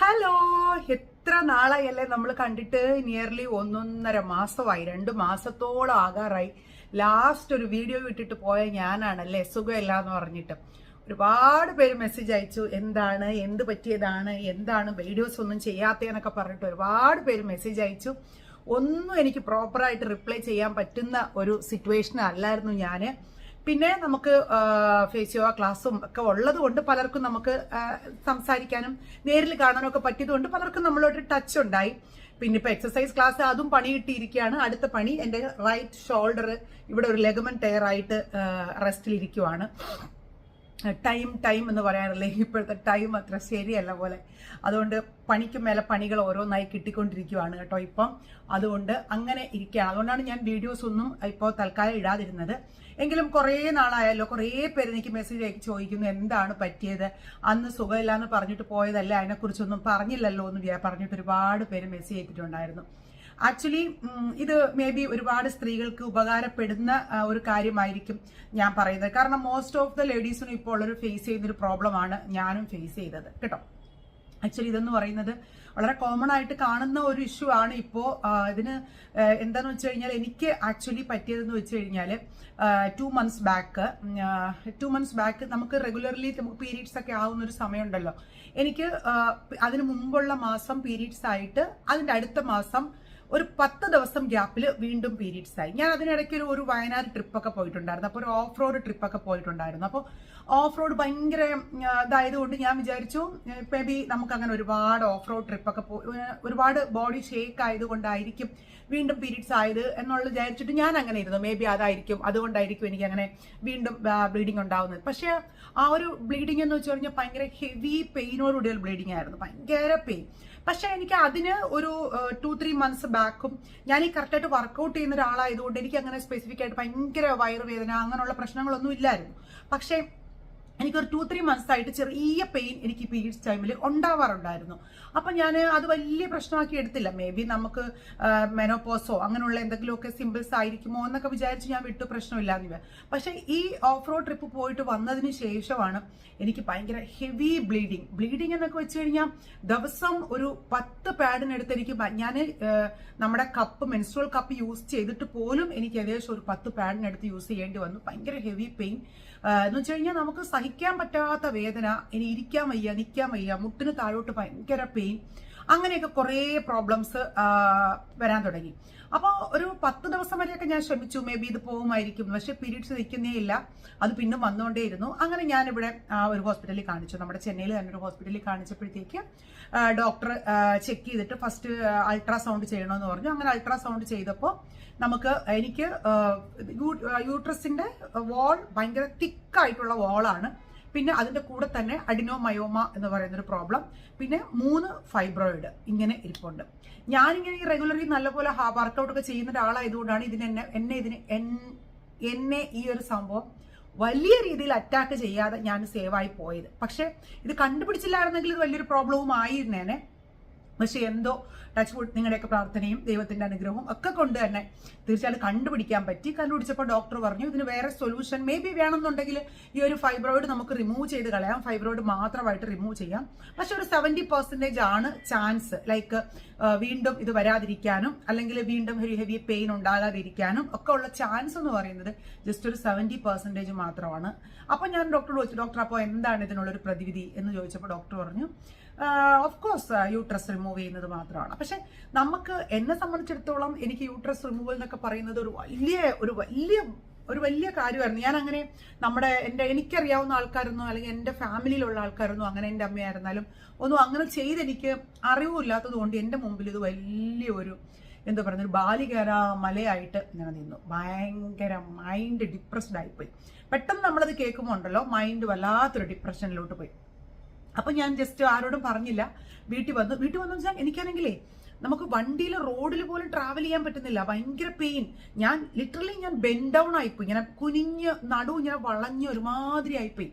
Hello എത്ര നാളായല്ലേ നമ്മൾ കണ്ടിട്ട്? നിയർലി ഒന്നൊന്നര മാസമായി രണ്ട് മാസത്തോളം ആകാറായി. ലാസ്റ്റ് ഒരു വീഡിയോ ഇട്ടിട്ട് പോയ ഞാനാണല്ലേ സുഖമില്ല എന്ന് പറഞ്ഞിട്ട്. ഒരുപാട് പേര് മെസ്സേജ് അയച്ചു എന്താണ് എന്ത് പറ്റിയതാണ് എന്താണ് വീഡിയോസ് ഒന്നും ചെയ്യാത്തതെന്നൊക്കെ പറഞ്ഞിട്ട് ഒരുപാട് പേര് മെസ്സേജ് അയച്ചു. ഒന്നും എനിക്ക് പ്രോപ്പറായിട്ട് റിപ്ലൈ ചെയ്യാൻ പറ്റുന്ന ഒരു സിറ്റുവേഷൻ അല്ലായിരുന്നു ഞാൻ പിന്നെ നമുക്ക് ഫേസ് യോഗ ക്ലാസ്സും ഒക്കെ ഉള്ളത് കൊണ്ട് പലർക്കും നമുക്ക് സംസാരിക്കാനും നേരിൽ കാണാനും ഒക്കെ പറ്റിയതുകൊണ്ട് പലർക്കും നമ്മളോട് ടച്ച് ഉണ്ടായി. പിന്നെ ഇപ്പൊ എക്സസൈസ് ക്ലാസ് അതും പണി കിട്ടിയിരിക്കുകയാണ്. അടുത്ത പണി എന്റെ റൈറ്റ് ഷോൾഡർ ഇവിടെ ഒരു ലെഗമൻ ടയർ ആയിട്ട് റെസ്റ്റിലിരിക്കുവാണ് ടൈം ടൈം എന്ന് പറയാറില്ലേ? ഇപ്പോഴത്തെ ടൈം അത്ര ശരിയല്ല പോലെ. അതുകൊണ്ട് പണിക്ക് മേലെ പണികൾ ഓരോന്നായി കിട്ടിക്കൊണ്ടിരിക്കുവാണ് കേട്ടോ ഇപ്പം. അതുകൊണ്ട് അങ്ങനെ ഇരിക്കുകയാണ്. അതുകൊണ്ടാണ് ഞാൻ വീഡിയോസ് ഒന്നും ഇപ്പോൾ തൽക്കാലം ഇടാതിരുന്നത്. എങ്കിലും കുറേ നാളായല്ലോ കുറേ പേര് എനിക്ക് മെസ്സേജ് അയക്കി ചോദിക്കുന്നു എന്താണ് പറ്റിയത്? അന്ന് സുഖമില്ല എന്ന് പറഞ്ഞിട്ട് പോയതല്ല? അതിനെക്കുറിച്ചൊന്നും പറഞ്ഞില്ലല്ലോ? എന്ന് പറഞ്ഞിട്ട് ഒരുപാട് പേര് മെസ്സേജ് അയച്ചിട്ടുണ്ടായിരുന്നു. ആക്ച്വലി ഇത് മേ ബി ഒരുപാട് സ്ത്രീകൾക്ക് ഉപകാരപ്പെടുന്ന ഒരു കാര്യമായിരിക്കും ഞാൻ പറയുന്നത്. കാരണം മോസ്റ്റ് ഓഫ് ദ ലേഡീസിനും ഇപ്പോൾ ഉള്ളൊരു ഫേസ് ചെയ്യുന്ന ഒരു പ്രോബ്ലമാണ് ഞാനും ഫേസ് ചെയ്തത്. കേട്ടോ? ആക്ച്വലി ഇതെന്ന് പറയുന്നത് വളരെ കോമൺ ആയിട്ട് കാണുന്ന ഒരു ഇഷ്യൂ ആണ് ഇപ്പോൾ ഇതിന് എന്താന്ന് വെച്ച് കഴിഞ്ഞാൽ എനിക്ക് ആക്ച്വലി പറ്റിയതെന്ന് വെച്ച് കഴിഞ്ഞാൽ two months back two months back നമുക്ക് റെഗുലർലി നമുക്ക് പീരീഡ്സ് ഒക്കെ ആവുന്ന ഒരു സമയമുണ്ടല്ലോ. എനിക്ക് അതിന് മുമ്പുള്ള മാസം പീരീഡ്സ് ആയിട്ട് അതിന്റെ അടുത്ത മാസം ഒരു പത്ത് ദിവസം ഗ്യാപ്പിൽ വീണ്ടും പീരീഡ്സ് ആയി ഞാൻ അതിനിടയ്ക്ക് ഒരു ഒരു വയനാട് ട്രിപ്പൊക്കെ പോയിട്ടുണ്ടായിരുന്നു. അപ്പോൾ ഒരു ഓഫ് റോഡ് ട്രിപ്പൊക്കെ പോയിട്ടുണ്ടായിരുന്നു. അപ്പോൾ ഓഫ് റോഡ് ഭയങ്കര ഇതായതുകൊണ്ട് ഞാൻ വിചാരിച്ചു മേ ബി നമുക്ക് അങ്ങനെ ഒരുപാട് ഓഫ് റോഡ് ട്രിപ്പൊക്കെ പോ ഒരുപാട് ബോഡി ഷേക്ക് ആയതുകൊണ്ടായിരിക്കും വീണ്ടും പീരീഡ്സ് ആയത് എന്നുള്ളത് വിചാരിച്ചിട്ട് ഞാൻ അങ്ങനെ ഇരുന്നു. മേ ബി അതായിരിക്കും അതുകൊണ്ടായിരിക്കും എനിക്ക് അങ്ങനെ വീണ്ടും ബ്ലീഡിങ് ഉണ്ടാവുന്നത്. പക്ഷേ ആ ഒരു ബ്ലീഡിംഗ് എന്ന് വെച്ച് കഴിഞ്ഞാൽ ഭയങ്കര ഹെവി പെയിനോടുകൂടിയ ബ്ലീഡിംഗ് ആയിരുന്നു. ഭയങ്കര പെയിൻ. പക്ഷെ എനിക്ക് അതിന് ഒരു ടു ത്രീ മന്ത്സ് ബാക്കും ഞാൻ ഈ കറക്റ്റായിട്ട് വർക്കൗട്ട് ചെയ്യുന്ന ഒരാളായതുകൊണ്ട് എനിക്ക് അങ്ങനെ സ്പെസിഫിക് ആയിട്ട് ഭയങ്കര വയറുവേദന അങ്ങനെയുള്ള പ്രശ്നങ്ങളൊന്നും ഇല്ലായിരുന്നു. പക്ഷേ എനിക്കൊരു ടു ത്രീ മന്ത്സ് ആയിട്ട് ചെറിയ പെയിൻ എനിക്ക് പീരീഡ്സ് ടൈമിൽ ഉണ്ടാവാറുണ്ടായിരുന്നു. അപ്പം ഞാൻ അത് വലിയ പ്രശ്നമാക്കി എടുത്തില്ല. മേ ബി നമുക്ക് മെനോപോസോ അങ്ങനെയുള്ള എന്തെങ്കിലുമൊക്കെ സിമ്പിൾസ് ആയിരിക്കുമോ എന്നൊക്കെ വിചാരിച്ച് ഞാൻ വിട്ടു പ്രശ്നമില്ലാന്ന് പക്ഷേ ഈ ഓഫ് റോഡ് ട്രിപ്പ് പോയിട്ട് വന്നതിന് ശേഷമാണ് എനിക്ക് ഭയങ്കര ഹെവി ബ്ലീഡിങ് ബ്ലീഡിങ് എന്നൊക്കെ വെച്ച് കഴിഞ്ഞാൽ ദിവസം ഒരു പത്ത് പാഡിനെടുത്ത് എനിക്ക് ഞാൻ നമ്മുടെ കപ്പ് മെൻസ്ട്രൽ കപ്പ് യൂസ് ചെയ്തിട്ട് പോലും എനിക്ക് ഏകദേശം ഒരു പത്ത് പാഡിനെടുത്ത് യൂസ് ചെയ്യേണ്ടി വന്നു. ഭയങ്കര ഹെവി പെയിൻ എന്ന് വെച്ച് കഴിഞ്ഞാൽ നമുക്ക് സഹിക്കാൻ പറ്റാത്ത വേദന ഇനി ഇരിക്കാൻ വയ്യ നിൽക്കാൻ വയ്യ മുട്ടിന് താഴോട്ട് ഭയങ്കര പെയിൻ അങ്ങനെയൊക്കെ കുറേ പ്രോബ്ലംസ് വരാൻ തുടങ്ങി. അപ്പോൾ ഒരു പത്ത് ദിവസം വരെയൊക്കെ ഞാൻ ശ്രമിച്ചു. മേ ബി ഇത് പോകുമായിരിക്കും. പക്ഷേ പീരീഡ്സ് നിൽക്കുന്നേ ഇല്ല. അത് പിന്നെ വന്നുകൊണ്ടേയിരുന്നു അങ്ങനെ ഞാനിവിടെ ഒരു ഹോസ്പിറ്റലിൽ കാണിച്ചു. നമ്മുടെ ചെന്നൈയിൽ തന്നെ ഒരു ഹോസ്പിറ്റലിൽ കാണിച്ചപ്പോഴത്തേക്ക് ഡോക്ടർ ചെക്ക് ചെയ്തിട്ട് ഫസ്റ്റ് അൾട്രാസൗണ്ട് ചെയ്യണമെന്ന് പറഞ്ഞു. അങ്ങനെ അൾട്രാസൗണ്ട് ചെയ്തപ്പോൾ നമുക്ക് എനിക്ക് യൂട്രസിന്റെ വാൾ ഭയങ്കര തിക്കായിട്ടുള്ള വാളാണ് പിന്നെ അതിന്റെ കൂടെ തന്നെ അഡിനോമയോമ എന്ന് പറയുന്ന ഒരു പ്രോബ്ലം പിന്നെ മൂന്ന് ഫൈബ്രോയിഡ് ഇങ്ങനെ ഇരിപ്പുണ്ട്. ഞാനിങ്ങനെ ഈ റെഗുലർലി നല്ലപോലെ വർക്കൗട്ട് ഒക്കെ ചെയ്യുന്ന ഒരാളായതുകൊണ്ടാണ് ഇതിന് എന്നെ എന്നെ ഇതിന് എന്നെ ഈ ഒരു സംഭവം വലിയ രീതിയിൽ അറ്റാക്ക് ചെയ്യാതെ ഞാൻ സേവായി പോയത്. പക്ഷെ ഇത് കണ്ടുപിടിച്ചില്ലായിരുന്നെങ്കിൽ ഇത് വലിയൊരു പ്രോബ്ലവും ആയിരുന്നേനെ. പക്ഷെ എന്തോ ടച്ച് വുഡ് നിങ്ങളുടെയൊക്കെ പ്രാർത്ഥനയും ദൈവത്തിന്റെ അനുഗ്രഹവും ഒക്കെ കൊണ്ട് തന്നെ തീർച്ചയായിട്ടും കണ്ടുപിടിക്കാൻ പറ്റി. കണ്ടുപിടിച്ചപ്പോൾ ഡോക്ടർ പറഞ്ഞു ഇതിന് വേറെ സൊല്യൂഷൻ മേ ബി വേണമെന്നുണ്ടെങ്കിൽ ഈ ഒരു ഫൈബ്രോയിഡ് നമുക്ക് റിമൂവ് ചെയ്ത് കളയാം. ഫൈബ്രോയിഡ് മാത്രമായിട്ട് റിമൂവ് ചെയ്യാം. പക്ഷെ ഒരു സെവന്റി പെർസെന്റേജ് ആണ് ചാൻസ് ലൈക്ക് വീണ്ടും ഇത് വരാതിരിക്കാനും അല്ലെങ്കിൽ വീണ്ടും ഒരു ഹെവി പെയിൻ ഉണ്ടാകാതിരിക്കാനും ഒക്കെ ഉള്ള ചാൻസ് എന്ന് പറയുന്നത് ജസ്റ്റ് ഒരു സെവന്റി പെർസെന്റേജ് മാത്രമാണ്. അപ്പോൾ ഞാൻ ഡോക്ടറോട് ചോദിച്ചു ഡോക്ടർ അപ്പോൾ എന്താണ് ഇതിനുള്ളൊരു പ്രതിവിധി? എന്ന് ചോദിച്ചപ്പോൾ ഡോക്ടർ പറഞ്ഞു ഓഫ് കോഴ്സ് യൂട്രസ് റിമൂവ് ചെയ്യുന്നത് മാത്രമാണ്. പക്ഷെ നമുക്ക് എന്നെ സംബന്ധിച്ചിടത്തോളം എനിക്ക് യൂട്രസ് റിമൂവൽ എന്നൊക്കെ പറയുന്നത് ഒരു വലിയ ഒരു വലിയ ഒരു വലിയ കാര്യമായിരുന്നു. ഞാൻ അങ്ങനെ നമ്മുടെ എന്റെ എനിക്കറിയാവുന്ന ആൾക്കാരൊന്നും അല്ലെങ്കിൽ എന്റെ ഫാമിലിയിലുള്ള ആൾക്കാരൊന്നും അങ്ങനെ എന്റെ അമ്മയായിരുന്നാലും ഒന്നും അങ്ങനെ ചെയ്തെനിക്ക് അറിവില്ലാത്തത് കൊണ്ട് എന്റെ മുമ്പിൽ ഇത് വലിയൊരു എന്താ പറയുക ഒരു ബാലികര മലയായിട്ട് ഇങ്ങനെ നിന്നു. ഭയങ്കര മൈൻഡ് ഡിപ്രസ്ഡ് ആയിപ്പോയി. പെട്ടെന്ന് നമ്മളത് കേൾക്കുമ്പോൾ ഉണ്ടല്ലോ മൈൻഡ് വല്ലാത്തൊരു ഡിപ്രഷനിലോട്ട് പോയി. അപ്പൊ ഞാൻ ജസ്റ്റ് ആരോടും പറഞ്ഞില്ല. വീട്ടിൽ വന്നു. വീട്ടിൽ വന്നു വെച്ചാൽ എനിക്കാണെങ്കിലേ നമുക്ക് വണ്ടിയിൽ റോഡിൽ പോലും ട്രാവൽ ചെയ്യാൻ പറ്റുന്നില്ല. ഭയങ്കര പെയിൻ ഞാൻ ലിറ്ററലി ഞാൻ ബെൻഡൗൺ ഡൗൺ ആയിപ്പോയി. ഇങ്ങനെ കുനിഞ്ഞ് നടു ഇങ്ങനെ വളഞ്ഞ് ഒരുമാതിരി ആയിപ്പോയി.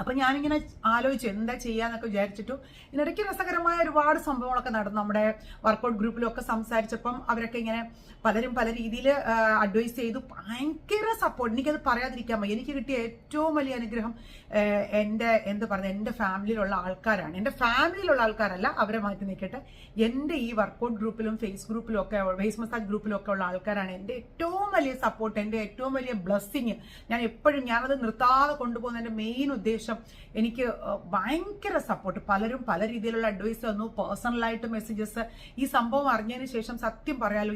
അപ്പൊ ഞാനിങ്ങനെ ആലോചിച്ചു എന്താ ചെയ്യാന്നൊക്കെ വിചാരിച്ചിട്ടു. ഇടയ്ക്ക് രസകരമായ ഒരുപാട് സംഭവങ്ങളൊക്കെ നടന്നു. നമ്മുടെ വർക്കൗട്ട് ഗ്രൂപ്പിലൊക്കെ സംസാരിച്ചപ്പം അവരൊക്കെ ഇങ്ങനെ പലരും പല രീതിയിൽ അഡ്വൈസ് ചെയ്തു. ഭയങ്കര സപ്പോർട്ട് എനിക്കത് പറയാതിരിക്കാൻ മതി എനിക്ക് കിട്ടിയ ഏറ്റവും വലിയ അനുഗ്രഹം എന്റെ എന്ത് പറയുന്നത് എന്റെ ഫാമിലിയിലുള്ള ആൾക്കാരാണ്. എന്റെ ഫാമിലിയിലുള്ള ആൾക്കാരല്ല അവരെ മാറ്റി നിൽക്കട്ടെ. എന്റെ ഈ വർക്കൗട്ട് ഗ്രൂപ്പിലും ഫേസ് ഗ്രൂപ്പിലും ഒക്കെ ഫേസ് മസാജ് ഗ്രൂപ്പിലും ഒക്കെ ഉള്ള ആൾക്കാരാണ്. എന്റെ ഏറ്റവും വലിയ സപ്പോർട്ട് എന്റെ ഏറ്റവും വലിയ ബ്ലെസ്സിങ് ഞാൻ എപ്പോഴും ഞാനത് നിർത്താതെ കൊണ്ടുപോകുന്ന എന്റെ മെയിൻ ഉദ്ദേശം എനിക്ക് അഹ് ഭയങ്കര സപ്പോർട്ട് പലരും പല രീതിയിലുള്ള അഡ്വൈസ് തന്നു. പേഴ്സണലായിട്ട് മെസ്സേജസ് ഈ സംഭവം അറിഞ്ഞതിന് ശേഷം സത്യം പറയാലോ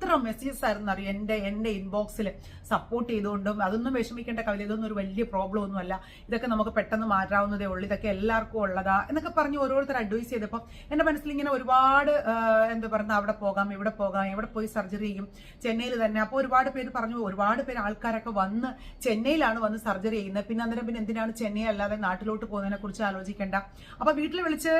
എത്ര മെസ്സേജസ് ആയിരുന്നു അറിയാം? എന്റെ എന്റെ ഇൻബോക്സിൽ സപ്പോർട്ട് ചെയ്തുകൊണ്ടും അതൊന്നും വിഷമിക്കേണ്ട കവിത ഇതൊന്നും ഒരു വലിയ പ്രോബ്ലം ഒന്നുമല്ല ഇതൊക്കെ നമുക്ക് പെട്ടെന്ന് മാറ്റാവുന്നതേ ഉള്ളൂ. ഇതൊക്കെ എല്ലാവർക്കും ഉള്ളതാ എന്നൊക്കെ പറഞ്ഞ് ഓരോരുത്തർ അഡ്വൈസ് ചെയ്തപ്പോൾ എന്റെ മനസ്സിൽ ഇങ്ങനെ ഒരുപാട് എന്താ പറയുക അവിടെ പോകാം ഇവിടെ പോകാം എവിടെ പോയി സർജറി ചെയ്യും ചെന്നൈയിൽ തന്നെ. അപ്പോൾ ഒരുപാട് പേര് പറഞ്ഞു ഒരുപാട് പേര് ആൾക്കാരൊക്കെ വന്ന് ചെന്നൈയിലാണ് വന്ന് സർജറി ചെയ്യുന്നത്. പിന്നെ അന്നേരം പിന്നെ എന്തിനാണ് ചെന്നൈ അല്ലാതെ നാട്ടിലോട്ട് പോകുന്നതിനെ കുറിച്ച് ആലോചിക്കേണ്ട? അപ്പൊ വീട്ടിൽ വിളിച്ച്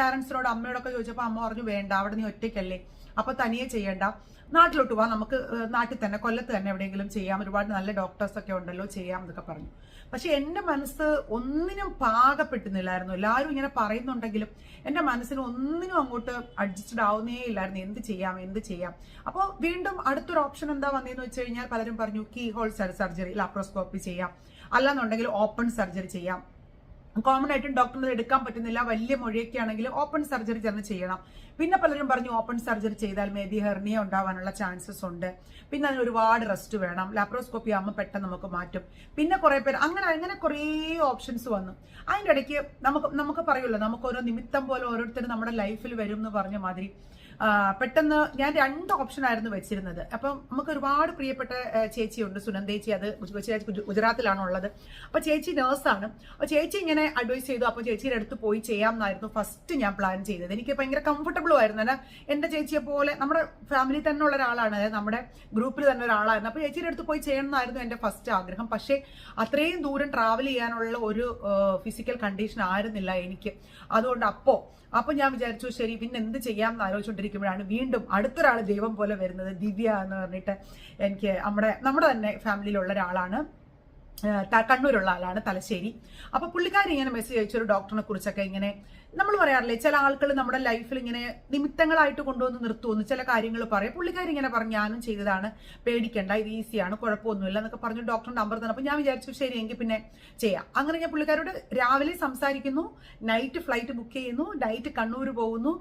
പാരന്റ്സിനോട് അമ്മയോടൊക്കെ ചോദിച്ചപ്പോൾ അമ്മ പറഞ്ഞു വേണ്ട അവിടെ നീ ഒറ്റയ്ക്കല്ലേ. അപ്പൊ തനിയെ ചെയ്യണ്ട. നാട്ടിലോട്ട് പോവാം നമുക്ക് നാട്ടിൽ തന്നെ കൊല്ലത്ത് തന്നെ എവിടെയെങ്കിലും ചെയ്യാം. ഒരുപാട് നല്ല ഡോക്ടേഴ്സ് ഒക്കെ ഉണ്ടല്ലോ ചെയ്യാം എന്നൊക്കെ പറഞ്ഞു. പക്ഷെ എന്റെ മനസ്സ് ഒന്നിനും പാകപ്പെട്ടുന്നില്ലായിരുന്നു. എല്ലാവരും ഇങ്ങനെ പറയുന്നുണ്ടെങ്കിലും എന്റെ മനസ്സിന് ഒന്നിനും അങ്ങോട്ട് അഡ്ജസ്റ്റഡ് ആവുന്നേ ഇല്ലായിരുന്നു. എന്ത് ചെയ്യാം എന്ത് ചെയ്യാം? അപ്പോൾ വീണ്ടും അടുത്തൊരു ഓപ്ഷൻ എന്താ വന്നതെന്ന് വെച്ച് കഴിഞ്ഞാൽ പലരും പറഞ്ഞു കീ ഹോൾ സർജറി ലാപ്രോസ്കോപ്പി ചെയ്യാം. അല്ലാന്നുണ്ടെങ്കിൽ ഓപ്പൺ സർജറി ചെയ്യാം. കോമൺ ആയിട്ടും ഡോക്ടറിന് എടുക്കാൻ പറ്റുന്നില്ല. വലിയ മൊഴിയൊക്കെ ആണെങ്കിൽ ഓപ്പൺ സർജറി തന്നെ ചെയ്യണം. പിന്നെ പലരും പറഞ്ഞു ഓപ്പൺ സർജറി ചെയ്താൽ മേ ബി ഹെർണിയ ഉണ്ടാവാനുള്ള ചാൻസസ് ഉണ്ട്. പിന്നെ അതിന് ഒരുപാട് റെസ്റ്റ് വേണം. ലാപ്രോസ്കോപ്പി ആകുമ്പോൾ പെട്ടെന്ന് നമുക്ക് മാറ്റും. പിന്നെ കുറെ പേര് അങ്ങനെ അങ്ങനെ കുറേ ഓപ്ഷൻസ് വന്നു. അതിന്റെ ഇടയ്ക്ക് നമുക്ക് നമുക്ക് പറയുമല്ലോ നമുക്ക് ഓരോ നിമിത്തം പോലെ ഓരോരുത്തരും നമ്മുടെ ലൈഫിൽ വരും എന്ന് പറഞ്ഞ മാതിരി. പെട്ടെന്ന് ഞാൻ രണ്ട് ഓപ്ഷൻ ആയിരുന്നു വെച്ചിരുന്നത്. അപ്പം നമുക്ക് ഒരുപാട് പ്രിയപ്പെട്ട ചേച്ചിയുണ്ട് സുനന്ദേച്ചി അത് കൊച്ചിരാജ് ചേച്ചി ഗുജ- ഗുജറാത്തിലാണ് ഉള്ളത് അപ്പൊ ചേച്ചി നേഴ്സാണ്. അപ്പൊ ചേച്ചി ഇങ്ങനെ അഡ്വൈസ് ചെയ്തു. അപ്പൊ ചേച്ചിയുടെ അടുത്ത് പോയി ചെയ്യാം എന്നായിരുന്നു ഫസ്റ്റ് ഞാൻ പ്ലാൻ ചെയ്തത്. എനിക്ക് ഭയങ്കര കംഫർട്ടബിളും ആയിരുന്നു. അല്ല എന്റെ ചേച്ചിയെ പോലെ നമ്മുടെ ഫാമിലി തന്നെ ഉള്ള ഒരാളാണ്. അതായത് നമ്മുടെ ഗ്രൂപ്പിൽ തന്നെ ഒരാളായിരുന്നു. അപ്പൊ ചേച്ചിയുടെ അടുത്ത് പോയി ചെയ്യണം എന്നായിരുന്നു എന്റെ ഫസ്റ്റ് ആഗ്രഹം. പക്ഷേ അത്രയും ദൂരം ട്രാവൽ ചെയ്യാനുള്ള ഒരു ഫിസിക്കൽ കണ്ടീഷൻ ആയിരുന്നില്ല എനിക്ക്. അതുകൊണ്ട് അപ്പോ അപ്പൊ ഞാൻ വിചാരിച്ചു ശരി പിന്നെ എന്ത് ചെയ്യാം എന്ന് ആലോചിച്ചുകൊണ്ടിരിക്കുമ്പോഴാണ് വീണ്ടും അടുത്തൊരാൾ ദൈവം പോലെ വരുന്നത് ദിവ്യ എന്ന് പറഞ്ഞിട്ട് എനിക്ക് നമ്മുടെ നമ്മുടെ തന്നെ ഫാമിലിയിലുള്ള ഒരാളാണ്. കണ്ണൂരുള്ള ആളാണ് തലശ്ശേരി. അപ്പൊ പുള്ളിക്കാരി ഇങ്ങനെ മെസ്സേജ് അയച്ചൊരു ഡോക്ടറിനെ കുറിച്ചൊക്കെ ഇങ്ങനെ നമ്മൾ പറയാറില്ലേ ചില ആളുകൾ നമ്മുടെ ലൈഫിൽ ഇങ്ങനെ നിമിത്തങ്ങളായിട്ട് കൊണ്ടുവന്ന് നിർത്തുമെന്ന് ചില കാര്യങ്ങൾ പറയും. പുള്ളിക്കാരി ഇങ്ങനെ പറഞ്ഞു ഞാനും ചെയ്തതാണ് പേടിക്കേണ്ട ഇത് ഈസിയാണ് കുഴപ്പമൊന്നുമില്ല എന്നൊക്കെ പറഞ്ഞു ഡോക്ടർ നമ്പർ തന്നെ. അപ്പൊ ഞാൻ വിചാരിച്ചു ശരി എങ്കിൽ പിന്നെ ചെയ്യാം. അങ്ങനെ ഞാൻ പുള്ളിക്കാരോട് രാവിലെ സംസാരിക്കുന്നു നൈറ്റ് ഫ്ലൈറ്റ് ബുക്ക് ചെയ്യുന്നു നൈറ്റ് കണ്ണൂർ പോകുന്നു.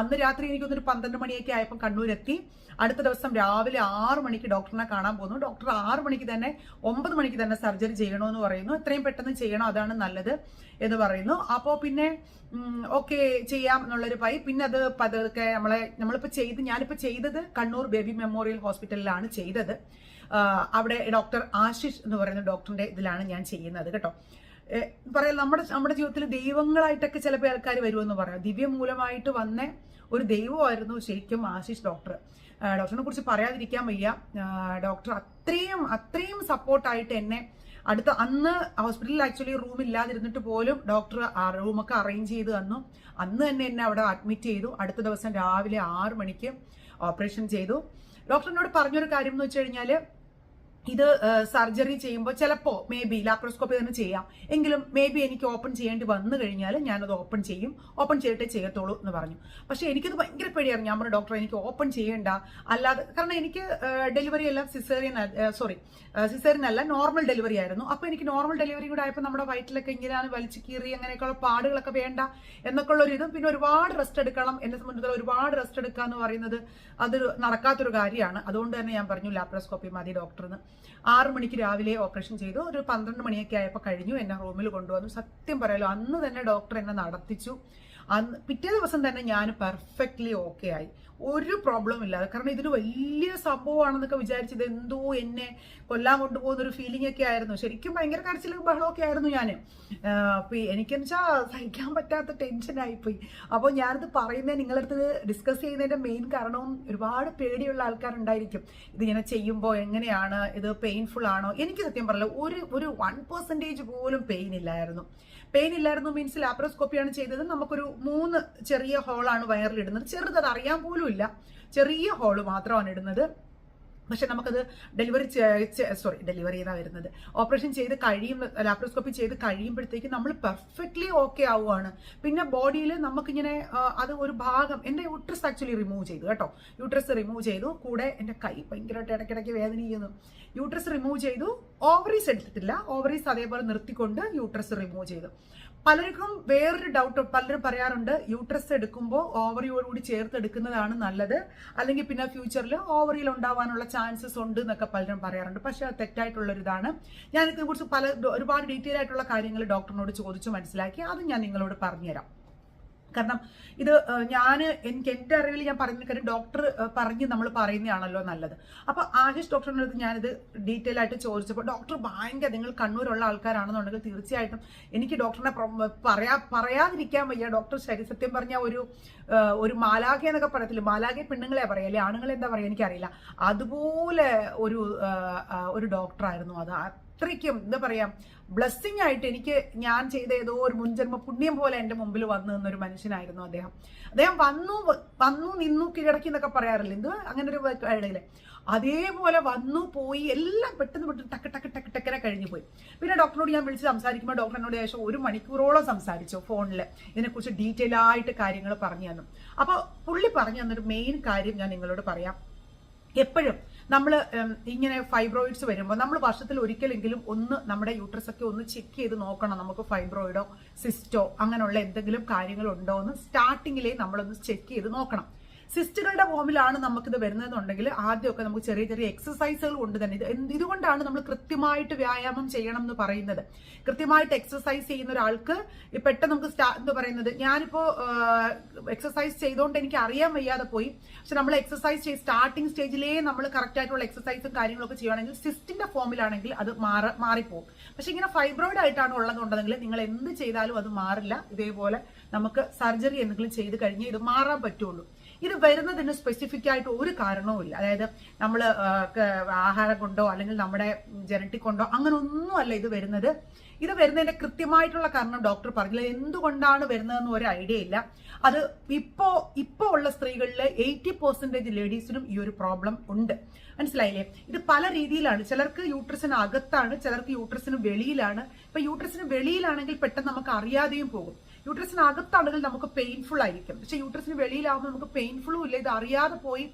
അന്ന് രാത്രി എനിക്കൊന്നൊരു പന്ത്രണ്ട് മണിയൊക്കെ ആയപ്പോൾ കണ്ണൂരെത്തി. അടുത്ത ദിവസം രാവിലെ ആറ് മണിക്ക് ഡോക്ടറിനെ കാണാൻ പോകുന്നു. ഡോക്ടർ ആറ് മണിക്ക് തന്നെ ഒമ്പത് മണിക്ക് തന്നെ സർജറി ചെയ്യണമെന്ന് പറയുന്നു. എത്രയും പെട്ടെന്ന് ചെയ്യണം അതാണ് നല്ലത് എന്ന് പറയുന്നു. അപ്പോൾ പിന്നെ ഓക്കെ ചെയ്യാം എന്നുള്ളൊരു പൈ. പിന്നെ അത് പതുക്കെ നമ്മളെ നമ്മളിപ്പോൾ ചെയ്ത് ഞാനിപ്പോൾ ചെയ്തത് കണ്ണൂർ ബേബി മെമ്മോറിയൽ ഹോസ്പിറ്റലിലാണ് ചെയ്തത്. അവിടെ ഡോക്ടർ ആശിഷ് എന്ന് പറയുന്ന ഡോക്ടറിന്റെ ഇതിലാണ് ഞാൻ ചെയ്യുന്നത് കേട്ടോ. പറയാം നമ്മുടെ നമ്മുടെ ജീവിതത്തിൽ ദൈവങ്ങളായിട്ടൊക്കെ ചിലപ്പോൾ ആൾക്കാർ വരുമെന്ന് പറയാം. ദിവ്യമൂലമായിട്ട് വന്ന ഒരു ദൈവമായിരുന്നു ശരിക്കും ആശിഷ് ഡോക്ടർ. ഡോക്ടറിനെ കുറിച്ച് പറയാതിരിക്കാൻ വയ്യ. ഡോക്ടർ അത്രയും അത്രയും സപ്പോർട്ടായിട്ട് എന്നെ അടുത്ത അന്ന് ഹോസ്പിറ്റലിൽ ആക്ച്വലി റൂം ഇല്ലാതിരുന്നിട്ട് പോലും ഡോക്ടർ റൂമൊക്കെ അറേഞ്ച് ചെയ്ത് തന്നു. അന്ന് തന്നെ എന്നെ അവിടെ അഡ്മിറ്റ് ചെയ്തു. അടുത്ത ദിവസം രാവിലെ ആറ് മണിക്ക് ഓപ്പറേഷൻ ചെയ്തു. ഡോക്ടറിനോട് പറഞ്ഞൊരു കാര്യം എന്ന് വെച്ച് കഴിഞ്ഞാൽ ഇത് സർജറി ചെയ്യുമ്പോൾ ചിലപ്പോൾ മേ ബി ലാപ്രോസ്കോപ്പി തന്നെ ചെയ്യാം. എങ്കിലും മേ ബി എനിക്ക് ഓപ്പൺ ചെയ്യേണ്ടി വന്നു കഴിഞ്ഞാൽ ഞാനത് ഓപ്പൺ ചെയ്യും. ഓപ്പൺ ചെയ്തിട്ടേ ചെയ്യത്തുള്ളൂ എന്ന് പറഞ്ഞു. പക്ഷേ എനിക്കത് ഭയങ്കര പേടിയായിരുന്നു. ഞാൻ പറഞ്ഞു ഡോക്ടർ എനിക്ക് ഓപ്പൺ ചെയ്യേണ്ട. അല്ലാതെ കാരണം എനിക്ക് ഡെലിവറി എല്ലാം സിസേറിയൻ സോറി സിസേറിയൻ അല്ല നോർമൽ ഡെലിവറി ആയിരുന്നു. അപ്പോൾ എനിക്ക് നോർമൽ ഡെലിവറി കൂടെ ആയപ്പോൾ നമ്മുടെ വയറ്റിലൊക്കെ ഇങ്ങനെയാണ് വലിച്ചു കീറി അങ്ങനെയൊക്കെയുള്ള പാടുകളൊക്കെ വേണ്ട എന്നൊക്കെ ഉള്ള ഒരു പിന്നെ ഒരുപാട് റെസ്റ്റ് എടുക്കണം. എന്നെ സംബന്ധിച്ചിടത്തോളം ഒരുപാട് റെസ്റ്റ് എടുക്കുക എന്ന് പറയുന്നത് അതൊരു നടക്കാത്തൊരു കാര്യമാണ്. അതുകൊണ്ട് തന്നെ ഞാൻ പറഞ്ഞു ലാപ്രോസ്കോപ്പി മതി ഡോക്ടറിന് ആറ് മണിക്ക് രാവിലെ ഓപ്പറേഷൻ ചെയ്തു. ഒരു പന്ത്രണ്ട് മണിയൊക്കെ ആയപ്പോൾ കഴിഞ്ഞു. എന്നെ റൂമിൽ കൊണ്ടുവന്നു. സത്യം പറയാലോ അന്ന് തന്നെ ഡോക്ടർ എന്നെ നടത്തിച്ചു. അന്ന് പിറ്റേ ദിവസം തന്നെ ഞാൻ പെർഫെക്റ്റ്ലി ഓക്കെ ആയി. ഒരു പ്രോബ്ലം ഇല്ലാതെ കാരണം ഇതൊരു വലിയ സംഭവമാണെന്നൊക്കെ ഇത് എന്തോ എന്നെ കൊല്ലാൻ കൊണ്ടുപോകുന്ന ഒരു ഫീലിംഗ് ഒക്കെ ആയിരുന്നു. ശരിക്കും ഭയങ്കര കരച്ചിലും ബഹളമൊക്കെ ആയിരുന്നു ഞാൻ എനിക്കെന്ന് വെച്ചാൽ സഹിക്കാൻ പറ്റാത്ത ടെൻഷനായിപ്പോയി അപ്പോൾ ഞാനിത് പറയുന്നത് നിങ്ങളടുത്ത് ഡിസ്കസ് ചെയ്യുന്നതിന്റെ മെയിൻ കാരണവും ഒരുപാട് പേടിയുള്ള ആൾക്കാരുണ്ടായിരിക്കും. ഇതിങ്ങനെ ചെയ്യുമ്പോൾ എങ്ങനെയാണ്? ഇത് പെയിൻഫുൾ ആണോ? എനിക്ക് സത്യം പറയില്ല ഒരു ഒരു വൺ പെർസെന്റേജ് പോലും പെയിൻ ഇല്ലായിരുന്നു. പെയിൻ ഇല്ലായിരുന്നു മീൻസ് ലാപ്രോസ്കോപ്പിയാണ് ചെയ്തത്. നമുക്കൊരു മൂന്ന് ചെറിയ ഹോളാണ് വയറിലിടുന്നത്. ചെറുത് അത് അറിയാൻ പോലും ഇല്ല ചെറിയ ഹോൾ മാത്രമാണ് ഇടുന്നത്. പക്ഷെ നമുക്കത് ഡെലിവറി സോറി ഡെലിവറി ചെയ്താൽ വരുന്നത്. ഓപ്പറേഷൻ ചെയ്ത് കഴിയും ലാപ്രോസ്കോപ്പി ചെയ്ത് കഴിയുമ്പോഴത്തേക്ക് നമ്മൾ പെർഫെക്റ്റ്ലി ഓക്കെ ആവുകയാണ് പിന്നെ ബോഡിയിൽ നമുക്കിങ്ങനെ അത് ഒരു ഭാഗം എന്റെ യൂട്രസ് ആക്ച്വലി റിമൂവ് ചെയ്തു കേട്ടോ. യൂട്രസ് റിമൂവ് ചെയ്തു. കൂടെ എന്റെ കൈ ഭയങ്കരമായിട്ട് ഇടയ്ക്കിടയ്ക്ക് വേദനിക്കുന്നു. യൂട്രസ് റിമൂവ് ചെയ്തു. ഓവറീസ് എടുത്തിട്ടില്ല. ഓവറീസ് അതേപോലെ നിർത്തിക്കൊണ്ട് യൂട്രസ് റിമൂവ് ചെയ്തു. പലർക്കും വേറൊരു ഡൗട്ട് പലരും പറയാറുണ്ട് യൂട്രസ് എടുക്കുമ്പോൾ ഓവറിയോട് കൂടി ചേർത്ത് എടുക്കുന്നതാണ് നല്ലത്. അല്ലെങ്കിൽ പിന്നെ ഫ്യൂച്ചറിൽ ഓവറിയിൽ ഉണ്ടാവാനുള്ള ചാൻസസ് ഉണ്ട് എന്നൊക്കെ പലരും പറയാറുണ്ട്. പക്ഷെ അത് തെറ്റായിട്ടുള്ള ഒരിതാണ് ഇതാണ് ഞാൻ ഇതിനെക്കുറിച്ച് പല ഒരുപാട് ഡീറ്റെയിൽ ആയിട്ടുള്ള കാര്യങ്ങൾ ഡോക്ടറിനോട് ചോദിച്ചു മനസ്സിലാക്കി. അത് ഞാൻ നിങ്ങളോട് പറഞ്ഞുതരാം. കാരണം ഇത് ഞാൻ എനിക്ക് എന്റെ അറിവിൽ ഞാൻ പറയുന്ന കാര്യം ഡോക്ടർ പറഞ്ഞ് നമ്മൾ പറയുന്നതാണല്ലോ നല്ലത്. അപ്പോൾ ആഹിഷ് ഡോക്ടറിന്റെ അടുത്ത് ഞാനിത് ഡീറ്റെയിൽ ആയിട്ട് ചോദിച്ചപ്പോൾ ഡോക്ടർ ഭയങ്കര നിങ്ങൾ കണ്ണൂരുള്ള ആൾക്കാരാണെന്നുണ്ടെങ്കിൽ തീർച്ചയായിട്ടും എനിക്ക് ഡോക്ടറിനെ പറയാ പറയാതിരിക്കാൻ വയ്യ. ഡോക്ടർ ശരി സത്യം പറഞ്ഞ ഒരു ഒരു മാലാഖ എന്നൊക്കെ പറയത്തില്ല? മാലാഖ പെണ്ണുങ്ങളെ പറയാം. അല്ലെങ്കിൽ ആണുങ്ങളെ എന്താ പറയുക എനിക്കറിയില്ല. അതുപോലെ ഒരു ഒരു ഡോക്ടറായിരുന്നു അത്. അത്രയ്ക്കും എന്താ പറയാ ബ്ലെസ്സിങ് ആയിട്ട് എനിക്ക് ഞാൻ ചെയ്ത ഏതോ ഒരു മുൻജന്മ പുണ്യം പോലെ എന്റെ മുമ്പിൽ വന്നു നിന്നൊരു മനുഷ്യനായിരുന്നു അദ്ദേഹം. അദ്ദേഹം വന്നു വന്നു നിന്നു കീഴടക്കി എന്നൊക്കെ പറയാറില്ല? എന്ത് അങ്ങനെ ഒരു ഇടയിൽ. അതേപോലെ വന്നു പോയി എല്ലാം പെട്ടെന്ന് പെട്ടെന്ന് ടക്ക് ടക്ക് ടക്ക് ടക്കനെ കഴിഞ്ഞു പോയി. പിന്നെ ഡോക്ടറോട് ഞാൻ വിളിച്ച് സംസാരിക്കുമ്പോൾ എന്നോട് ഏകദേശം ഒരു മണിക്കൂറോളം സംസാരിച്ചു ഫോണിൽ ഇതിനെക്കുറിച്ച് ഡീറ്റെയിൽ ആയിട്ട് കാര്യങ്ങൾ പറഞ്ഞു തന്നു. അപ്പോൾ പുള്ളി പറഞ്ഞു തന്നൊരു മെയിൻ കാര്യം ഞാൻ നിങ്ങളോട് പറയാം. എപ്പോഴും നമ്മൾ ഇങ്ങനെ ഫൈബ്രോയിഡ്സ് വരുമ്പോൾ നമ്മൾ വർഷത്തിൽ ഒരിക്കലെങ്കിലും ഒന്ന് നമ്മുടെ യൂട്രസ് ഒക്കെ ഒന്ന് ചെക്ക് ചെയ്ത് നോക്കണം നമുക്ക് ഫൈബ്രോയിഡോ സിസ്റ്റോ അങ്ങനെയുള്ള എന്തെങ്കിലും കാര്യങ്ങളുണ്ടോ എന്ന് സ്റ്റാർട്ടിങ്ങിലേ നമ്മളൊന്ന് ചെക്ക് ചെയ്ത് നോക്കണം. സിസ്റ്റുകളുടെ ഫോമിലാണ് നമുക്കിത് വരുന്നതെന്നുണ്ടെങ്കിൽ ആദ്യമൊക്കെ നമുക്ക് ചെറിയ ചെറിയ എക്സസൈസുകൾ കൊണ്ട് തന്നെ. ഇത് ഇതുകൊണ്ടാണ് നമ്മൾ കൃത്യമായിട്ട് വ്യായാമം ചെയ്യണം എന്ന് പറയുന്നത്? കൃത്യമായിട്ട് എക്സസൈസ് ചെയ്യുന്ന ഒരാൾക്ക് പെട്ടെന്ന് നമുക്ക് സ്റ്റാ എന്ന് പറയുന്നത്? ഞാനിപ്പോ എക്സസൈസ് ചെയ്തുകൊണ്ട് എനിക്ക് അറിയാൻ വയ്യാതെ പോയി. പക്ഷെ നമ്മൾ എക്സസൈസ് ചെയ്ത് സ്റ്റാർട്ടിംഗ് സ്റ്റേജിലേ നമ്മൾ കറക്റ്റ് ആയിട്ടുള്ള എക്സസൈസും കാര്യങ്ങളൊക്കെ ചെയ്യുകയാണെങ്കിൽ സിസ്റ്റിന്റെ ഫോമിലാണെങ്കിൽ അത് മാറി മാറിപ്പോകും പക്ഷെ ഇങ്ങനെ ഫൈബ്രോയിഡ് ആയിട്ടാണ് ഉള്ളതുണ്ടെങ്കിൽ നിങ്ങൾ എന്ത് ചെയ്താലും അത് മാറില്ല. ഇതേപോലെ നമുക്ക് സർജറി എന്തെങ്കിലും ചെയ്ത് കഴിഞ്ഞാൽ ഇത് മാറാൻ പറ്റുള്ളൂ. ഇത് വരുന്നതിന് സ്പെസിഫിക് ആയിട്ട് ഒരു കാരണവുമില്ല അതായത് നമ്മൾ ആഹാരം കൊണ്ടോ അല്ലെങ്കിൽ നമ്മുടെ ജനറ്റിക് കൊണ്ടോ അങ്ങനെ ഒന്നുമല്ല ഇത് വരുന്നത്. ഇത് വരുന്നതിന്റെ കൃത്യമായിട്ടുള്ള കാരണം ഡോക്ടർ പറഞ്ഞില്ല. എന്തുകൊണ്ടാണ് വരുന്നതെന്ന് ഒരു ഐഡിയ ഇല്ല. അത് ഇപ്പോ ഇപ്പോ ഉള്ള സ്ത്രീകളിൽ എയ്റ്റി പെർസെന്റേജ് ലേഡീസിനും ഈ ഒരു പ്രോബ്ലം ഉണ്ട്. മനസ്സിലായില്ലേ? ഇത് പല രീതിയിലാണ്. ചിലർക്ക് യൂട്രസിന് അകത്താണ് ചിലർക്ക് യൂട്രസിന് വെളിയിലാണ്. ഇപ്പൊ യൂട്രസിന് വെളിയിലാണെങ്കിൽ പെട്ടെന്ന് നമുക്ക് അറിയാതെയും പോകും. യൂട്രസിന് അകത്താണെങ്കിൽ നമുക്ക് പെയിൻഫുൾ ആയിരിക്കും. പക്ഷെ യൂട്രസിന് വെളിയിലാകുമ്പോൾ നമുക്ക് പെയിൻഫുള്ളും ഇല്ല. ഇത് അറിയാതെ പോയി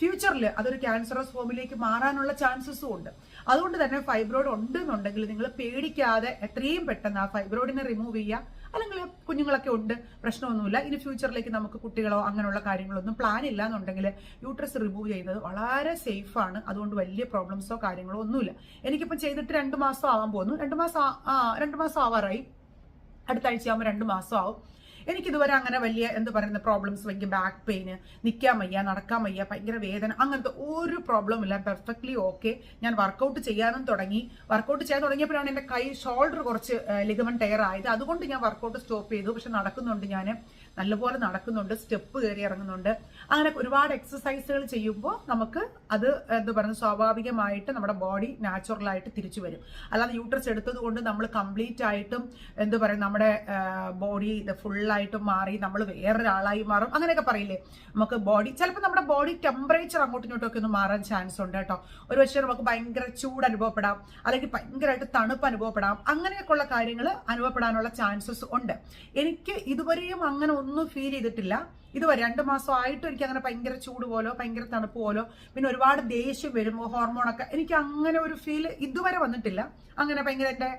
ഫ്യൂച്ചറിൽ അതൊരു ക്യാൻസറസ് ഫോമിലേക്ക് മാറാനുള്ള ചാൻസസും ഉണ്ട്. അതുകൊണ്ട് തന്നെ ഫൈബ്രോയിഡ് ഉണ്ട് എന്നുണ്ടെങ്കിൽ നിങ്ങൾ പേടിക്കാതെ എത്രയും പെട്ടെന്ന് ആ ഫൈബ്രോയിഡിനെ റിമൂവ് ചെയ്യുക. അല്ലെങ്കിൽ കുഞ്ഞുങ്ങളൊക്കെ ഉണ്ട് പ്രശ്നമൊന്നുമില്ല. ഇനി ഫ്യൂച്ചറിലേക്ക് നമുക്ക് കുട്ടികളോ അങ്ങനെയുള്ള കാര്യങ്ങളൊന്നും പ്ലാൻ ഇല്ല എന്നുണ്ടെങ്കിൽ യൂട്രസ് റിമൂവ് ചെയ്യുന്നത് വളരെ സേഫ് ആണ്. അതുകൊണ്ട് വലിയ പ്രോബ്ലംസോ കാര്യങ്ങളോ ഒന്നുമില്ല. എനിക്കിപ്പം ചെയ്തിട്ട് രണ്ട് മാസം ആവാൻ പോകുന്നു. രണ്ട് മാസം രണ്ട് മാസം ആവാറായി. അടുത്ത ആഴ്ച ആകുമ്പോൾ രണ്ട് മാസം ആവും. എനിക്കിതുവരെ അങ്ങനെ വലിയ എന്ത് പറയുന്ന പ്രോബ്ലംസ് വയ്ക്കും ബാക്ക് പെയിന് നിൽക്കാൻ വയ്യ നടക്കാൻ വയ്യ ഭയങ്കര വേദന അങ്ങനത്തെ ഒരു പ്രോബ്ലം ഇല്ല. പെർഫെക്റ്റ്ലി ഓക്കെ ഞാൻ വർക്കൗട്ട് ചെയ്യാനും തുടങ്ങി. വർക്കൗട്ട് ചെയ്യാൻ തുടങ്ങിയപ്പോഴാണ് എന്റെ കൈ ഷോൾഡർ കുറച്ച് ലിഗമൻ ടയർ ആയത്. അതുകൊണ്ട് ഞാൻ വർക്കൗട്ട് സ്റ്റോപ്പ് ചെയ്തു. പക്ഷെ നടക്കുന്നുണ്ട് ഞാൻ നല്ലപോലെ നടക്കുന്നുണ്ട് സ്റ്റെപ്പ് കയറി ഇറങ്ങുന്നുണ്ട്. അങ്ങനെ ഒരുപാട് എക്സസൈസുകൾ ചെയ്യുമ്പോൾ നമുക്ക് അത് എന്ത് പറയുന്നത് സ്വാഭാവികമായിട്ട് നമ്മുടെ ബോഡി നാച്ചുറലായിട്ട് തിരിച്ചു വരും. അല്ലാതെ യൂട്രസ് എടുത്തത് കൊണ്ട് നമ്മൾ കംപ്ലീറ്റ് ആയിട്ടും എന്ത് പറയും നമ്മുടെ ബോഡി ഇത് ഫുള്ളായിട്ടും മാറി നമ്മൾ വേറൊരാളായി മാറും. അങ്ങനെയൊക്കെ പറയില്ലേ? നമുക്ക് ബോഡി ചിലപ്പോൾ നമ്മുടെ ബോഡി ടെമ്പറേച്ചർ അങ്ങോട്ടും ഇങ്ങോട്ടും ഒക്കെ ഒന്ന് മാറാൻ ചാൻസ് ഉണ്ട് കേട്ടോ. ഒരു പക്ഷേ നമുക്ക് ഭയങ്കര ചൂട് അനുഭവപ്പെടാം അല്ലെങ്കിൽ ഭയങ്കരമായിട്ട് തണുപ്പ് അനുഭവപ്പെടാം. അങ്ങനെയൊക്കെയുള്ള കാര്യങ്ങൾ അനുഭവപ്പെടാനുള്ള ചാൻസസ് ഉണ്ട്. എനിക്ക് ഇതുവരെയും അങ്ങനെ ഒന്നും ഫീൽ ചെയ്തിട്ടില്ല. ഇതുവരെ രണ്ട് മാസം ആയിട്ട് എനിക്ക് അങ്ങനെ ഭയങ്കര ചൂട് പോലോ ഭയങ്കര തണുപ്പ് പോലോ പിന്നെ ഒരുപാട് ദേഷ്യം വരുമോ ഹോർമോണൊക്കെ എനിക്ക് അങ്ങനെ ഒരു ഫീൽ ഇതുവരെ വന്നിട്ടില്ല. അങ്ങനെ ഭയങ്കര എന്റെ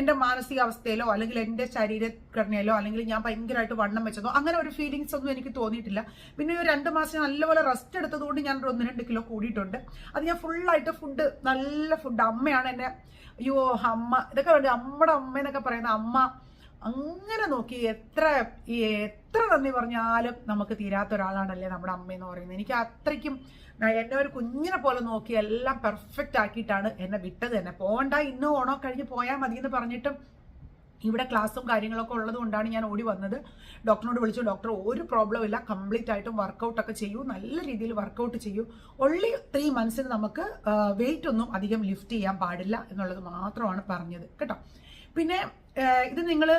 എന്റെ മാനസികാവസ്ഥയിലോ അല്ലെങ്കിൽ എന്റെ ശരീരഘടനയിലോ അല്ലെങ്കിൽ ഞാൻ ഭയങ്കരമായിട്ട് വണ്ണം വെച്ചതോ അങ്ങനെ ഒരു ഫീലിങ്സ് ഒന്നും എനിക്ക് തോന്നിയിട്ടില്ല. പിന്നെ ഒരു രണ്ട് മാസം നല്ലപോലെ റെസ്റ്റ് എടുത്തതുകൊണ്ട് ഞാൻ ഒരു ഒന്ന് രണ്ട് കിലോ കൂടിയിട്ടുണ്ട്. അത് ഞാൻ ഫുള്ളായിട്ട് ഫുഡ് നല്ല ഫുഡ് അമ്മയാണ് എന്നെ അയ്യോ അമ്മ. ഇതൊക്കെ അമ്മയുടെ അമ്മ എന്നൊക്കെ പറയുന്ന അമ്മ. അങ്ങനെ നോക്കി എത്ര എത്ര നന്ദി പറഞ്ഞാലും നമുക്ക് തീരാത്ത ഒരാളാണല്ലേ നമ്മുടെ അമ്മ എന്ന് പറയുന്നത്. എനിക്ക് അത്രയ്ക്കും എന്നെ ഒരു കുഞ്ഞിനെ പോലെ നോക്കി എല്ലാം പെർഫെക്റ്റ് ആക്കിയിട്ടാണ് എന്നെ വിട്ടത് തന്നെ. പോകണ്ട ഇന്ന് ഓണോ കഴിഞ്ഞ് പോയാൽ മതി എന്ന് പറഞ്ഞിട്ടും ഇവിടെ ക്ലാസ്സും കാര്യങ്ങളൊക്കെ ഉള്ളത് കൊണ്ടാണ് ഞാൻ ഓടി വന്നത്. ഡോക്ടറിനോട് വിളിച്ചു ഡോക്ടർ ഒരു പ്രോബ്ലം ഇല്ല കംപ്ലീറ്റ് ആയിട്ടും വർക്കൗട്ട് ഒക്കെ ചെയ്യൂ നല്ല രീതിയിൽ വർക്കൗട്ട് ചെയ്യൂ. ഒള്ളി ത്രീ മന്ത്സിന് നമുക്ക് വെയിറ്റ് ഒന്നും അധികം ലിഫ്റ്റ് ചെയ്യാൻ പാടില്ല എന്നുള്ളത് മാത്രമാണ് പറഞ്ഞത്. കേട്ടോ? പിന്നെ ഇത് നിങ്ങൾ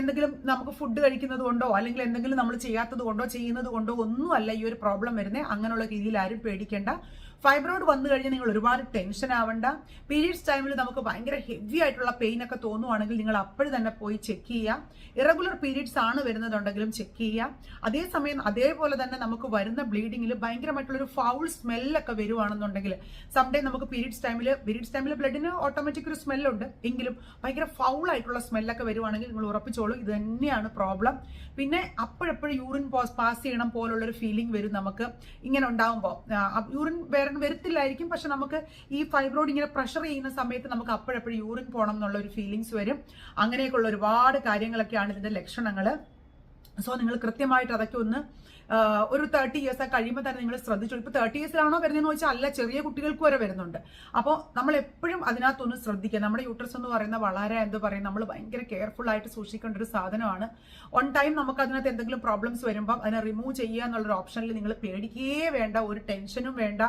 എന്തെങ്കിലും നമുക്ക് ഫുഡ് കഴിക്കുന്നത് കൊണ്ടോ അല്ലെങ്കിൽ എന്തെങ്കിലും നമ്മൾ ചെയ്യാത്തത് കൊണ്ടോ ചെയ്യുന്നത് കൊണ്ടോ ഒന്നുമല്ല ഈ ഒരു പ്രോബ്ലം വരുന്നത് അങ്ങനെയുള്ള രീതിയിൽ ആരും പേടിക്കേണ്ട. ഫൈബ്രോയിഡ് വന്നു കഴിഞ്ഞാൽ നിങ്ങൾ ഒരുപാട് ടെൻഷൻ ആവണ്ട. പീരീഡ്സ് ടൈമിൽ നമുക്ക് ഭയങ്കര ഹെവി ആയിട്ടുള്ള പെയിൻ ഒക്കെ തോന്നുവാണെങ്കിൽ നിങ്ങൾ അപ്പോഴും തന്നെ പോയി ചെക്ക് ചെയ്യുക. ഇറഗുലർ പീരീഡ്സ് ആണ് വരുന്നതുണ്ടെങ്കിലും ചെക്ക് ചെയ്യുക. അതേസമയം അതേപോലെ തന്നെ നമുക്ക് വരുന്ന ബ്ലീഡിങ്ങിൽ ഭയങ്കരമായിട്ടുള്ള ഒരു ഫൗൾ സ്മെല്ലൊക്കെ വരുവാണെന്നുണ്ടെങ്കിൽ സംഡേ നമുക്ക് പീരീഡ്സ് ടൈമിൽ പീരീഡ്സ് ടൈമിൽ ബ്ലഡിന് ഓട്ടോമാറ്റിക് ഒരു സ്മെല്ലുണ്ട് എങ്കിലും ഭയങ്കര ഫൗൾ ആയിട്ടുള്ള സ്മെല്ലൊക്കെ വരുവാണെങ്കിൽ നിങ്ങൾ ഉറപ്പിച്ചോളൂ ഇത് തന്നെയാണ് പ്രോബ്ലം പിന്നെ അപ്പോഴെപ്പോഴും യൂറിൻ പാസ് ചെയ്യണം പോലുള്ളൊരു ഫീലിംഗ് വരും നമുക്ക്. ഇങ്ങനെ ഉണ്ടാകുമ്പോൾ യൂറിൻ വേറെ വരത്തില്ലായിരിക്കും. പക്ഷെ നമുക്ക് ഈ ഫൈബ്രോയിഡ് ഇങ്ങനെ പ്രഷർ ചെയ്യുന്ന സമയത്ത് നമുക്ക് അപ്പോഴപ്പോഴും യൂറിൻ പോകണം എന്നുള്ള ഒരു ഫീലിങ്സ് വരും. അങ്ങനെയൊക്കെയുള്ള ഒരുപാട് കാര്യങ്ങളൊക്കെയാണ് ഇതിന്റെ ലക്ഷണങ്ങൾ സോ നിങ്ങൾ കൃത്യമായിട്ട് അതൊക്കെ ഒന്ന് ഒരു തേർട്ടി ഇയേഴ്സ് ആ കഴിയുമ്പോൾ തന്നെ നിങ്ങൾ ശ്രദ്ധിച്ചു ഇപ്പോൾ തേർട്ടി ഇയേഴ്സിലാണോ വരുന്നതെന്ന് വെച്ചാൽ അല്ല ചെറിയ കുട്ടികൾക്ക് വരെ വരുന്നുണ്ട്. അപ്പോൾ നമ്മൾ എപ്പോഴും അതിനകത്തൊന്ന് ശ്രദ്ധിക്കുക. നമ്മുടെ യൂട്രസ് എന്ന് പറയുന്ന വളരെ എന്ത് പറയും. നമ്മൾ ഭയങ്കര കെയർഫുൾ ആയിട്ട് സൂക്ഷിക്കേണ്ട ഒരു സാധനമാണ്. ഓൺ ടൈം നമുക്ക് അതിനകത്ത് എന്തെങ്കിലും പ്രോബ്ലംസ് വരുമ്പോൾ അതിനെ റിമൂവ് ചെയ്യുക എന്നുള്ളൊരു ഓപ്ഷനിൽ നിങ്ങൾ പേടിക്കുകയേ വേണ്ട. ഒരു ടെൻഷനും വേണ്ട.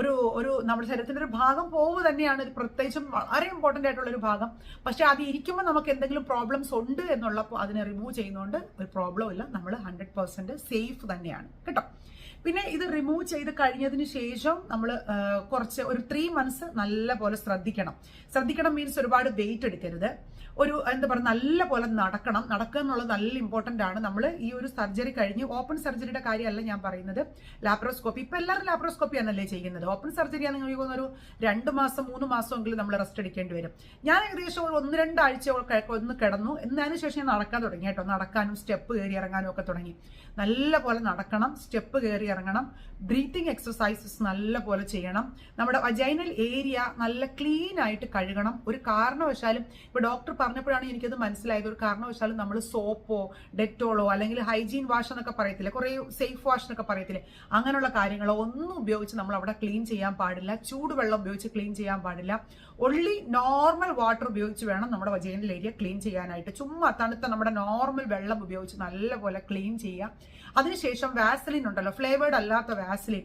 ഒരു ഒരു നമ്മുടെ ശരീരത്തിന്റെ ഒരു ഭാഗം പോവ് തന്നെയാണ് ഒരു പ്രത്യേകിച്ചും വളരെ ഇമ്പോർട്ടന്റ് ആയിട്ടുള്ള ഒരു ഭാഗം. പക്ഷേ അത് ഇരിക്കുമ്പോൾ നമുക്ക് എന്തെങ്കിലും പ്രോബ്ലംസ് ഉണ്ട് എന്നുള്ളപ്പോൾ അതിനെ റിമൂവ് ചെയ്യുന്നതുകൊണ്ട് ഒരു പ്രോബ്ലം ഇല്ല. നമ്മൾ ഹൺഡ്രഡ് പെർസെന്റ് സേഫ് തന്നെയാണ്. കേട്ടോ? പിന്നെ ഇത് റിമൂവ് ചെയ്ത് കഴിഞ്ഞതിന് ശേഷം നമ്മൾ കുറച്ച് ഒരു ത്രീ മന്ത്സ് നല്ല പോലെ ശ്രദ്ധിക്കണം. ശ്രദ്ധിക്കണം മീൻസ് ഒരുപാട് വെയിറ്റ് എടുക്കരുത്. ഒരു എന്താ പറയുക നല്ല പോലെ നടക്കണം. നടക്കുക എന്നുള്ളത് നല്ല ഇമ്പോർട്ടന്റ് ആണ്. നമ്മൾ ഈ ഒരു സർജറി കഴിഞ്ഞ് ഓപ്പൺ സർജറിയുടെ കാര്യമല്ല ഞാൻ പറയുന്നത്. ലാപ്രോസ്കോപ്പി ഇപ്പം എല്ലാവരും ലാപ്രോസ്കോപ്പി ആണല്ലേ ചെയ്യുന്നത്. ഓപ്പൺ സർജറി ആണെങ്കിൽ തോന്നുന്നു ഒരു രണ്ട് മാസം മൂന്ന് മാസമെങ്കിലും നമ്മൾ റെസ്റ്റ് എടുക്കേണ്ടി വരും. ഞാൻ ഏകദേശം ഒരു ഒന്ന് രണ്ടാഴ്ച ഒന്ന് കിടന്നു. എന്നതിന് ശേഷം ഞാൻ നടക്കാൻ തുടങ്ങി കേട്ടോ. നടക്കാനും സ്റ്റെപ്പ് കയറി ഇറങ്ങാനും ഒക്കെ തുടങ്ങി. നല്ല പോലെ നടക്കണം സ്റ്റെപ്പ് കയറി ഇറങ്ങണം. ബ്രീത്തിങ് എക്സസൈസസ് നല്ല പോലെ ചെയ്യണം. നമ്മുടെ വജൈനൽ ഏരിയ നല്ല ക്ലീൻ ആയിട്ട് കഴുകണം. ഒരു കാരണവശാലും ഇപ്പൊ ഡോക്ടർ പറഞ്ഞപ്പോഴാണ് എനിക്കത് മനസ്സിലായത്. ഒരു കാരണവശാലും നമ്മൾ സോപ്പോ ഡെറ്റോളോ അല്ലെങ്കിൽ ഹൈജീൻ വാഷ് എന്നൊക്കെ പറയത്തില്ലേ? കുറെ സേഫ് വാഷ് എന്നൊക്കെ പറയത്തില്ലേ? അങ്ങനെയുള്ള കാര്യങ്ങളോ ഒന്നും ഉപയോഗിച്ച് നമ്മൾ അവിടെ ക്ലീൻ ചെയ്യാൻ പാടില്ല. ചൂടുവെള്ളം ഉപയോഗിച്ച് ക്ലീൻ ചെയ്യാൻ പാടില്ല. ഒള്ളി നോർമൽ വാട്ടർ ഉപയോഗിച്ച് വേണം നമ്മുടെ വജൈനൽ ഏരിയ ക്ലീൻ ചെയ്യാനായിട്ട്. ചുമ്മാ തണുത്ത നമ്മുടെ നോർമൽ വെള്ളം ഉപയോഗിച്ച് നല്ലപോലെ ക്ലീൻ ചെയ്യുക. അതിനുശേഷം വാസലിൻ ഉണ്ടല്ലോ. ഫ്ലേവേർഡ് അല്ലാത്ത വാസലിൻ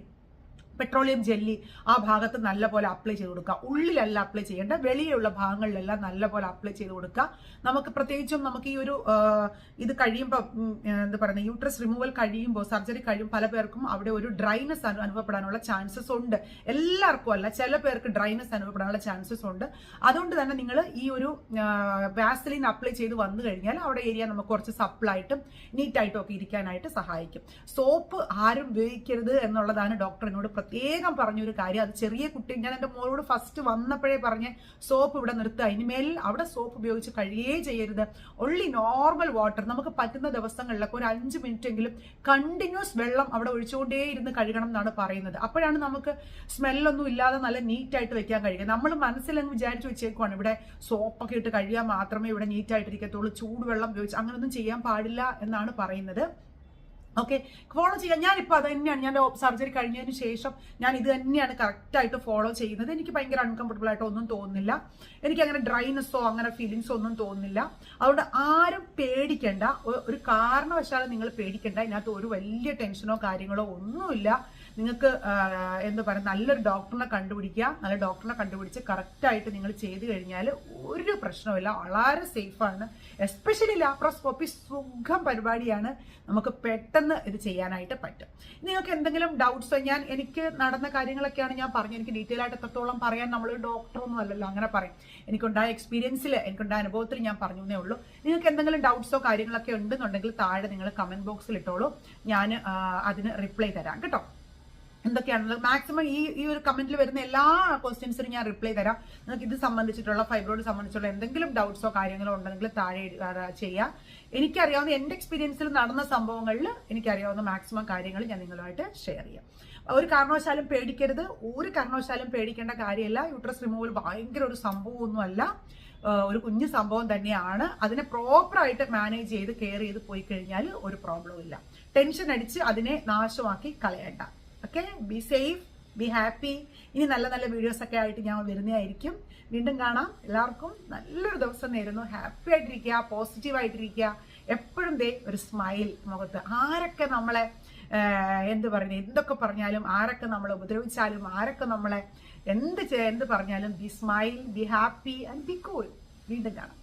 പെട്രോളിയം ജെല്ലി ആ ഭാഗത്ത് നല്ല പോലെ അപ്ലൈ ചെയ്ത് കൊടുക്കുക. ഉള്ളിലല്ല അപ്ലൈ ചെയ്യേണ്ട. വെളിയിലുള്ള ഭാഗങ്ങളിലെല്ലാം നല്ല പോലെ അപ്ലൈ ചെയ്ത് കൊടുക്കുക. നമുക്ക് പ്രത്യേകിച്ചും നമുക്ക് ഈ ഒരു ഇത് കഴിയുമ്പോൾ എന്താ പറയുക യൂട്രസ് റിമൂവൽ കഴിയുമ്പോൾ സർജറി കഴിയുമ്പോൾ പല പേർക്കും അവിടെ ഒരു ഡ്രൈനസ് അനുഭവപ്പെടാനുള്ള ചാൻസസ് ഉണ്ട്. എല്ലാവർക്കും അല്ല ചില പേർക്ക് ഡ്രൈനസ് അനുഭവപ്പെടാനുള്ള ചാൻസസ് ഉണ്ട്. അതുകൊണ്ട് തന്നെ നിങ്ങൾ ഈ ഒരു വാസലിൻ അപ്ലൈ ചെയ്ത് വന്നു കഴിഞ്ഞാൽ അവിടെ ഏരിയ നമുക്ക് കുറച്ച് സപ്പിളായിട്ടും നീറ്റായിട്ടും ഒക്കെ ഇരിക്കാനായിട്ട് സഹായിക്കും. സോപ്പ് ആരും ഉപയോഗിക്കരുത് എന്നുള്ളതാണ് ഡോക്ടർ എന്നോട് പ്രത്യേകം പറഞ്ഞൊരു കാര്യം. അത് ചെറിയ കുട്ടി ഞാൻ എന്റെ മോളോട് ഫസ്റ്റ് വന്നപ്പോഴേ പറഞ്ഞ് സോപ്പ് ഇവിടെ നിർത്തുക ഇനിമേൽ അവിടെ സോപ്പ് ഉപയോഗിച്ച് കഴിയേ ചെയ്യരുത്. ഒള്ളി നോർമൽ വാട്ടർ നമുക്ക് പറ്റുന്ന ദിവസങ്ങളിലൊക്കെ ഒരു അഞ്ച് മിനിറ്റ് എങ്കിലും കണ്ടിന്യൂസ് വെള്ളം അവിടെ ഒഴിച്ചുകൊണ്ടേ ഇരുന്ന് കഴുകണം എന്നാണ് പറയുന്നത്. അപ്പോഴാണ് നമുക്ക് സ്മെല്ലൊന്നും ഇല്ലാതെ നല്ല നീറ്റായിട്ട് വെക്കാൻ കഴിയുക നമ്മൾ മനസ്സിലങ്ങ് വിചാരിച്ചു വെച്ചേക്കുവാണ് ഇവിടെ സോപ്പൊക്കെ ഇട്ട് കഴുകിയാൽ മാത്രമേ ഇവിടെ നീറ്റായിട്ടിരിക്കത്തുള്ളൂ ചൂടുവെള്ളം ഉപയോഗിച്ച് അങ്ങനെയൊന്നും ചെയ്യാൻ പാടില്ല എന്നാണ് പറയുന്നത്. ഓക്കെ ഫോളോ ചെയ്യാം. ഞാനിപ്പോൾ അത് തന്നെയാണ് ഞാൻ സർജറി കഴിഞ്ഞതിന് ശേഷം ഞാൻ ഇത് തന്നെയാണ് കറക്റ്റായിട്ട് ഫോളോ ചെയ്യുന്നത്. എനിക്ക് ഭയങ്കര അൺകംഫർട്ടബിൾ ആയിട്ട് ഒന്നും തോന്നുന്നില്ല. എനിക്ക് അങ്ങനെ ഡ്രൈനെസ്സോ അങ്ങനെ ഫീലിങ്സോ ഒന്നും തോന്നുന്നില്ല. അതുകൊണ്ട് ആരും പേടിക്കേണ്ട. ഒരു കാരണവശാലും നിങ്ങൾ പേടിക്കേണ്ട. ഇതിനകത്ത് ഒരു വലിയ ടെൻഷനോ കാര്യങ്ങളോ ഒന്നുമില്ല. നിങ്ങൾക്ക് എന്താ പറയുക നല്ലൊരു ഡോക്ടറിനെ കണ്ടുപിടിക്കുക. നല്ല ഡോക്ടറിനെ കണ്ടുപിടിച്ച് കറക്റ്റായിട്ട് നിങ്ങൾ ചെയ്തു കഴിഞ്ഞാൽ ഒരു പ്രശ്നമില്ല വളരെ സേഫാണ് എസ്പെഷ്യലി ലാപ്രോസ്കോപ്പി സുഖം പരിപാടിയാണ്. നമുക്ക് പെട്ടെന്ന് ഇത് ചെയ്യാനായിട്ട് പറ്റും. നിങ്ങൾക്ക് എന്തെങ്കിലും ഡൗട്ട്സോ ഞാൻ എനിക്ക് നടന്ന കാര്യങ്ങളൊക്കെയാണ് ഞാൻ പറഞ്ഞത്. എനിക്ക് ഡീറ്റെയിൽ ആയിട്ട് എത്രത്തോളം പറയാൻ നമ്മൾ ഡോക്ടറൊന്നും അല്ലല്ലോ അങ്ങനെ പറയും. എനിക്കുണ്ടായ എക്സ്പീരിയൻസിൽ എനിക്കുണ്ടായ അനുഭവത്തിൽ ഞാൻ പറഞ്ഞു എന്നേ ഉള്ളൂ. നിങ്ങൾക്ക് എന്തെങ്കിലും ഡൗട്ട്സോ കാര്യങ്ങളൊക്കെ ഉണ്ടെന്നുണ്ടെങ്കിൽ താഴെ നിങ്ങൾ കമന്റ് ബോക്സിൽ ഇട്ടോളൂ. ഞാൻ അതിന് റിപ്ലൈ തരാം. കേട്ടോ? എന്തൊക്കെയാണുള്ളത് മാക്സിമം ഈ ഈ ഒരു കമന്റിൽ വരുന്ന എല്ലാ ക്വസ്റ്റ്യൻസിനും ഞാൻ റിപ്ലൈ തരാം. നിങ്ങൾക്ക് ഇത് സംബന്ധിച്ചിട്ടുള്ള ഫൈബ്രോയിഡ് സംബന്ധിച്ചുള്ള എന്തെങ്കിലും ഡൗട്ട്സോ കാര്യങ്ങളോ ഉണ്ടെങ്കിൽ താഴെ ചെയ്യാം. എനിക്കറിയാവുന്ന എന്റെ എക്സ്പീരിയൻസിൽ നടന്ന സംഭവങ്ങളിൽ എനിക്കറിയാവുന്ന മാക്സിമം കാര്യങ്ങൾ ഞാൻ നിങ്ങളുമായിട്ട് ഷെയർ ചെയ്യാം. ഒരു കാരണവശാലും പേടിക്കരുത്. ഒരു കാരണവശാലും പേടിക്കേണ്ട കാര്യമല്ല യൂട്രസ് റിമൂവൽ ഭയങ്കര ഒരു സംഭവമൊന്നുമല്ല. ഒരു കുഞ്ഞു സംഭവം തന്നെയാണ്. അതിനെ പ്രോപ്പറായിട്ട് മാനേജ് ചെയ്ത് കെയർ ചെയ്ത് പോയി കഴിഞ്ഞാൽ ഒരു പ്രോബ്ലം ഇല്ല. ടെൻഷൻ അടിച്ച് അതിനെ നാശമാക്കി കളയണ്ട. Okay be safe be happy ഇനി നല്ല നല്ല വീഡിയോസ് ഒക്കെ ആയിട്ട് ഞാൻ വരുന്നതായിരിക്കും. വീണ്ടും കാണാം. എല്ലാവർക്കും നല്ലൊരു ദിവസം നേരുന്നു. ഹാപ്പി ആയിട്ടിരിക്കുക പോസിറ്റീവ് ആയിട്ടിരിക്കുക. എപ്പോഴും ദേ ഒരു സ്മൈൽ മുഖത്ത്. ആരൊക്കെ നമ്മളെ എന്ത് പറയുന്നത് എന്തൊക്കെ പറഞ്ഞാലും ആരൊക്കെ നമ്മളെ ഉപദ്രവിച്ചാലും ആരൊക്കെ നമ്മളെ എന്ത് എന്ത് പറഞ്ഞാലും be smile be happy and be cool വീണ്ടും കാണാം.